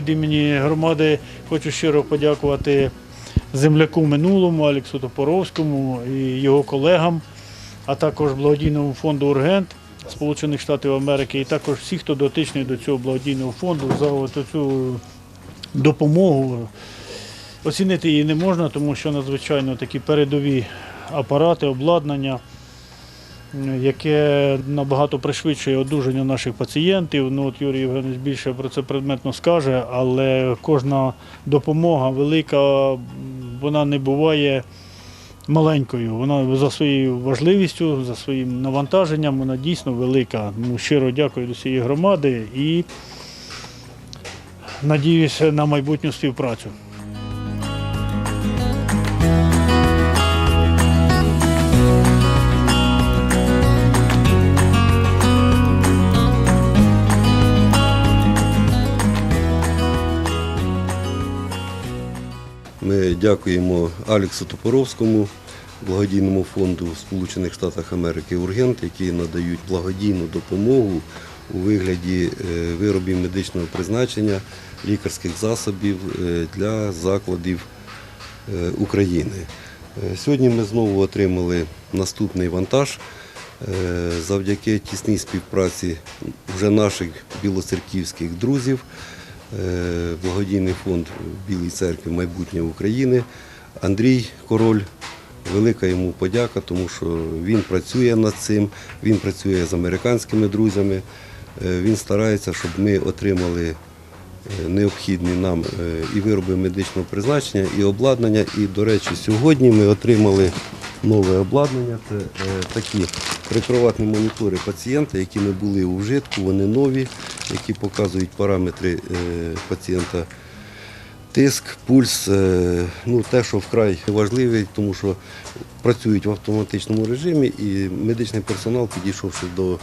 Від імені громади хочу щиро подякувати земляку минулому Алексу Топоровському і його колегам, а також благодійному фонду Ургент Сполучених Штатів Америки, і також всі, хто дотичний до цього благодійного фонду за цю допомогу. Оцінити її не можна, тому що надзвичайно такі передові апарати, обладнання, яке набагато пришвидшує одужання наших пацієнтів. Ну, от Юрій Євгенович більше про це предметно скаже, але кожна допомога велика, вона не буває маленькою. Вона за своєю важливістю, за своїм навантаженням, вона дійсно велика. Ну, щиро дякую до всієї громади і надіюся на майбутню співпрацю. Ми дякуємо Алексу Топоровському, благодійному фонду Сполучених Штатах Америки Ургент, які надають благодійну допомогу у вигляді е, виробів медичного призначення, лікарських засобів е, для закладів е, України. Сьогодні ми знову отримали наступний вантаж. Завдяки тісній співпраці вже наших білоцерківських друзів, благодійний фонд Білої церкви майбутнє України. Андрій Король, велика йому подяка, тому що він працює над цим, він працює з американськими друзями. Е, Він старається, щоб ми отримали е, необхідні нам е, і вироби медичного призначення, і обладнання. І, до речі, сьогодні ми отримали нове обладнання. Це е, такі прикроватні монітори пацієнта, які не були у вжитку, вони нові, які показують параметри е, пацієнта. Тиск, пульс, е, ну те, що вкрай важливе, тому що працюють в автоматичному режимі, і медичний персонал, підійшовши до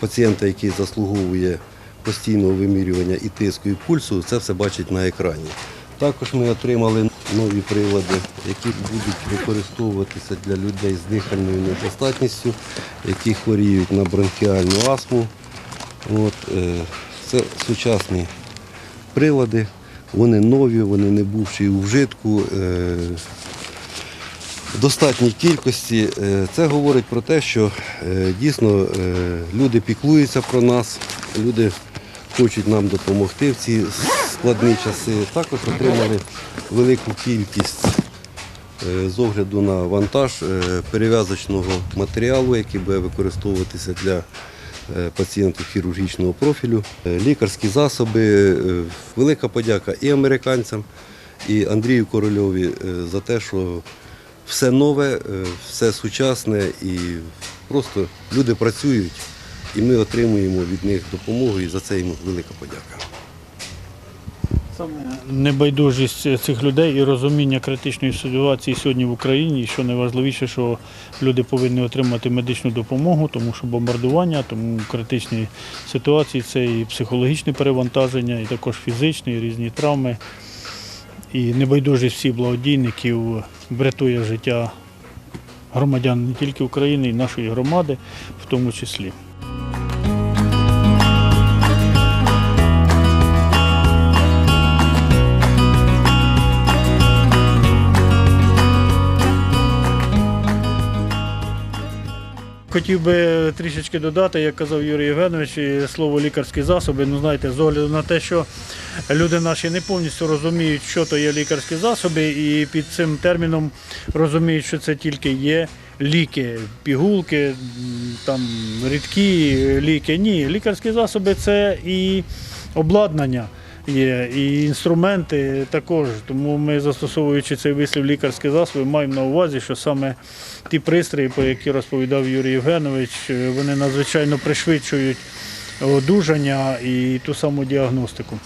пацієнта, який заслуговує постійного вимірювання і тиску, і пульсу, це все бачить на екрані. Також ми отримали нові прилади, які будуть використовуватися для людей з дихальною недостатністю, які хворіють на бронхіальну астму. От, е, це сучасні прилади, вони нові, вони не бувші у вжитку. е, в достатній кількості. Е, Це говорить про те, що дійсно люди піклуються про нас, люди хочуть нам допомогти в ці складні часи. Також отримали велику кількість е, з огляду на вантаж е, перев'язочного матеріалу, який буде використовуватися для е, пацієнтів хірургічного профілю, лікарські засоби. Велика подяка і американцям, і Андрію Корольові за те, що все нове, все сучасне і просто люди працюють, і ми отримуємо від них допомогу, і за це їм велика подяка. Небайдужість цих людей і розуміння критичної ситуації сьогодні в Україні, що найважливіше, що люди повинні отримати медичну допомогу, тому що бомбардування, тому критичні ситуації це і психологічне перевантаження, і також фізичні, і різні травми. І небайдужість всіх благодійників врятує життя громадян не тільки України, і нашої громади в тому числі. Хотів би трішечки додати, як казав Юрій Євгенович, слово лікарські засоби. Ну, знаєте, з огляду на те, що люди наші не повністю розуміють, що то є лікарські засоби, і під цим терміном розуміють, що це тільки є ліки, пігулки, там рідкі ліки. Ні, лікарські засоби це і обладнання. Є і інструменти також. Тому ми, застосовуючи цей вислів лікарські засоби, маємо на увазі, що саме ті пристрої, про які розповідав Юрій Євгенович, е, вони надзвичайно пришвидшують одужання і ту саму діагностику.